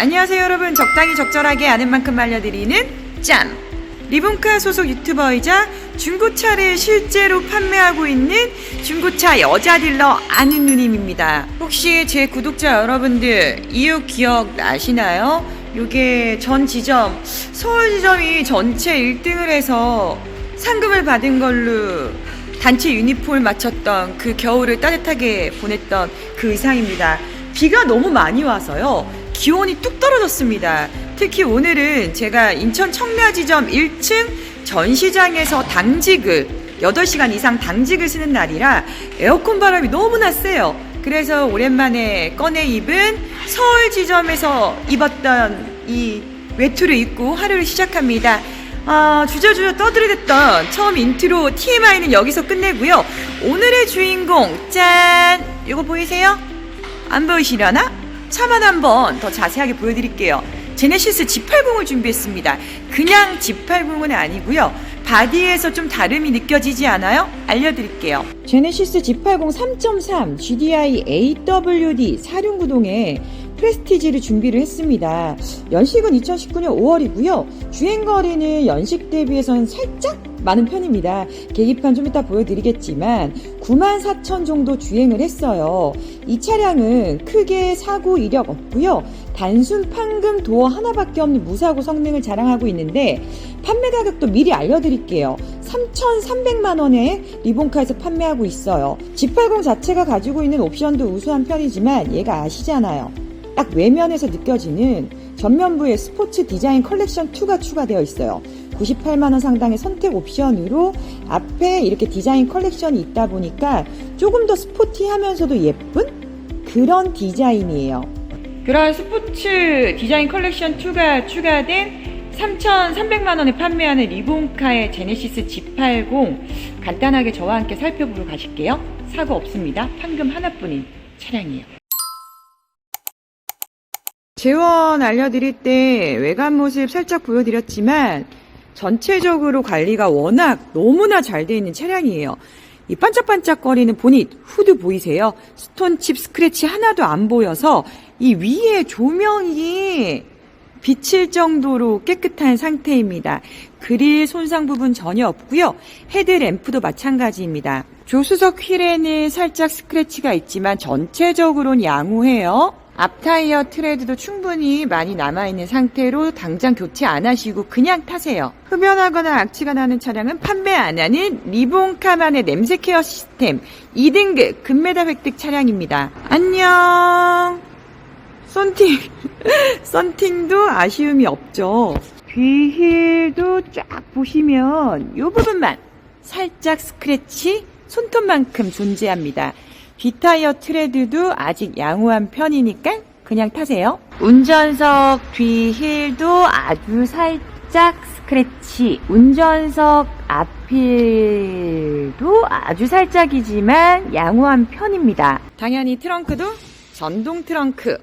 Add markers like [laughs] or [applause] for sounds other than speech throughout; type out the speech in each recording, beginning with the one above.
안녕하세요 여러분 적당히 적절하게 아는 만큼 알려드리는 짠 리본카 소속 유튜버이자 중고차를 실제로 판매하고 있는 중고차 여자 딜러 아는 누님입니다 혹시 제 구독자 여러분들 이유 기억 나시나요? 요게 전 지점 서울 지점이 전체 1등을 해서 상금을 받은 걸로 단체 유니폼을 맞췄던 그 겨울을 따뜻하게 보냈던 그 의상입니다. 비가 너무 많이 와서요. 기온이 뚝 떨어졌습니다. 특히 오늘은 제가 인천 청라지점 1층 전시장에서 당직을 8시간 이상 당직을 쓰는 날이라 에어컨 바람이 너무나 세요. 그래서 오랜만에 꺼내 입은 서울 지점에서 입었던 이 외투를 입고 하루를 시작합니다. 아, 주저주저 떠들어댔던 처음 인트로 TMI는 여기서 끝내고요. 오늘의 주인공 짠! 이거 보이세요? 안 보이시려나? 차만 한번 더 자세하게 보여드릴게요. 제네시스 G80을 준비했습니다. 그냥 G80은 아니고요. 바디에서 좀 다름이 느껴지지 않아요? 알려드릴게요. 제네시스 G80 3.3 GDI AWD 사륜구동에 프레스티지를 준비를 했습니다. 연식은 2019년 5월이고요. 주행거리는 연식 대비해서는 살짝 많은 편입니다. 계기판 좀 이따 보여드리겠지만 9만 4천 정도 주행을 했어요. 이 차량은 크게 사고 이력 없고요. 단순 판금 도어 하나밖에 없는 무사고 성능을 자랑하고 있는데 판매 가격도 미리 알려드릴게요. 3,300만 원에 리본카에서 판매하고 있어요. G80 자체가 가지고 있는 옵션도 우수한 편이지만 얘가 아시잖아요. 딱 외면에서 느껴지는 전면부에 스포츠 디자인 컬렉션 2가 추가되어 있어요. 98만원 상당의 선택 옵션으로 앞에 이렇게 디자인 컬렉션이 있다 보니까 조금 더 스포티하면서도 예쁜 그런 디자인이에요. 그런 스포츠 디자인 컬렉션 2가 추가된 3,300만원에 판매하는 리본카의 제네시스 G80 간단하게 저와 함께 살펴보러 가실게요. 사고 없습니다. 판금 하나뿐인 차량이에요. 재원 알려드릴 때 외관 모습 살짝 보여드렸지만 전체적으로 관리가 워낙 너무나 잘 돼 있는 차량이에요. 이 반짝반짝거리는 보닛, 후드 보이세요? 스톤칩 스크래치 하나도 안 보여서 이 위에 조명이 비칠 정도로 깨끗한 상태입니다. 그릴 손상 부분 전혀 없고요. 헤드램프도 마찬가지입니다. 조수석 휠에는 살짝 스크래치가 있지만 전체적으로는 양호해요. 앞타이어 트레드도 충분히 많이 남아있는 상태로 당장 교체 안 하시고 그냥 타세요. 흡연하거나 악취가 나는 차량은 판매 안 하는 리본카만의 냄새 케어 시스템 2등급 금메달 획득 차량입니다. 안녕! 썬팅, [laughs] 썬팅도 아쉬움이 없죠. 귀힐도 쫙 보시면 이 부분만 살짝 스크래치 손톱만큼 존재합니다. 뒷타이어 트레드도 아직 양호한 편이니까 그냥 타세요. 운전석 뒤 힐도 아주 살짝 스크래치. 운전석 앞힐도 아주 살짝이지만 양호한 편입니다. 당연히 트렁크도 전동 트렁크.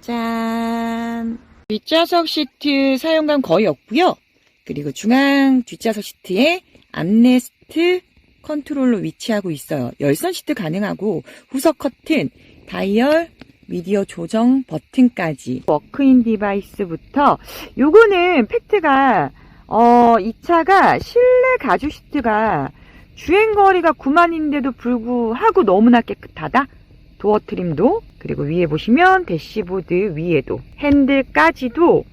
짠. 뒷좌석 시트 사용감 거의 없고요. 그리고 중앙 뒷좌석 시트에 암레스트 컨트롤러 위치하고 있어요. 열선 시트 가능하고 후석 커튼, 다이얼, 미디어 조정 버튼까지 워크인 디바이스부터 요거는 팩트가 어, 이 차가 실내 가죽 시트가 주행 거리가 9만인데도 불구하고 너무나 깨끗하다. 도어 트림도 그리고 위에 보시면 대시보드 위에도 핸들까지도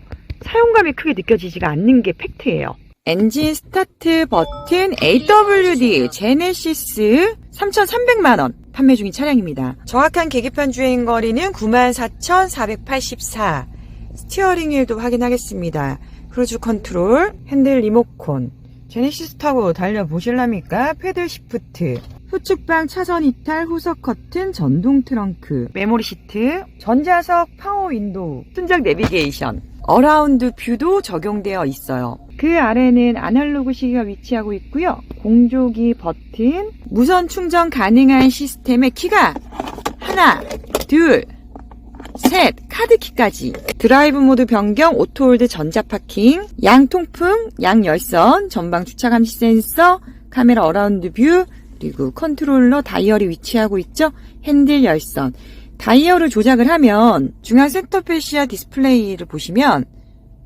사용감이 크게 느껴지지가 않는 게 팩트예요. 엔진 스타트 버튼 AWD 제네시스 3,300만원 판매 중인 차량입니다. 정확한 계기판 주행 거리는 94,484. 스티어링 휠도 확인하겠습니다. 크루즈 컨트롤, 핸들 리모콘. 제네시스 타고 달려보실랍니까? 패들 시프트. 후측방 차선 이탈 후석 커튼 전동 트렁크 메모리 시트 전자석 파워 윈도우 순정 내비게이션 어라운드 뷰도 적용되어 있어요. 그 아래는 아날로그 시계가 위치하고 있고요. 공조기 버튼, 무선 충전 가능한 시스템의 키가 하나, 둘, 셋, 카드키까지. 드라이브 모드 변경, 오토홀드 전자 파킹, 양 통풍, 양 열선, 전방 주차 감시 센서, 카메라 어라운드 뷰, 그리고 컨트롤러 다이얼이 위치하고 있죠. 핸들 열선. 다이얼을 조작을 하면 중앙 센터 패시아 디스플레이를 보시면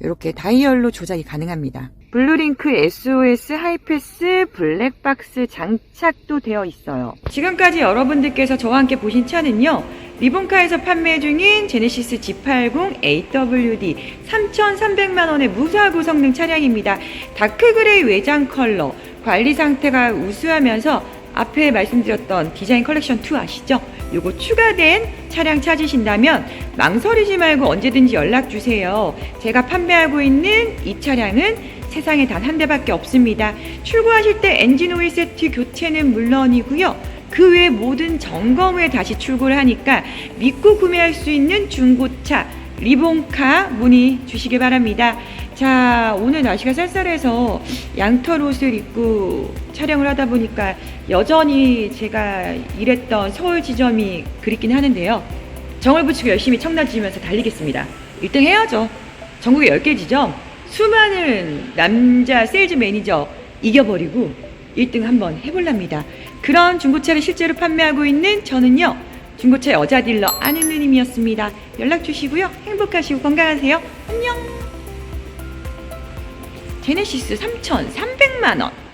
이렇게 다이얼로 조작이 가능합니다. 블루링크 SOS 하이패스 블랙박스 장착도 되어 있어요. 지금까지 여러분들께서 저와 함께 보신 차는요. 리본카에서 판매 중인 제네시스 G80 AWD 3,300만 원의 무사고 성능 차량입니다. 다크 그레이 외장 컬러, 관리 상태가 우수하면서 앞에 말씀드렸던 디자인 컬렉션 2 아시죠? 요거 추가된 차량 찾으신다면 망설이지 말고 언제든지 연락 주세요. 제가 판매하고 있는 이 차량은 세상에 단 한 대밖에 없습니다. 출고하실 때 엔진 오일 세트 교체는 물론이고요. 그 외 모든 점검 후에 다시 출고를 하니까 믿고 구매할 수 있는 중고차 리본카 문의 주시기 바랍니다. 자, 오늘 날씨가 쌀쌀해서 양털 옷을 입고 촬영을 하다 보니까 여전히 제가 일했던 서울 지점이 그립긴 하는데요. 정을 붙이고 열심히 청라지면서 달리겠습니다. 1등 해야죠. 전국에 10개 지점, 수많은 남자 세일즈 매니저 이겨버리고 1등 한번 해볼랍니다. 그런 중고차를 실제로 판매하고 있는 저는요, 중고차 여자 딜러 아는 누님이었습니다. 연락 주시고요. 행복하시고 건강하세요. 안녕! 제네시스 3,300만 원.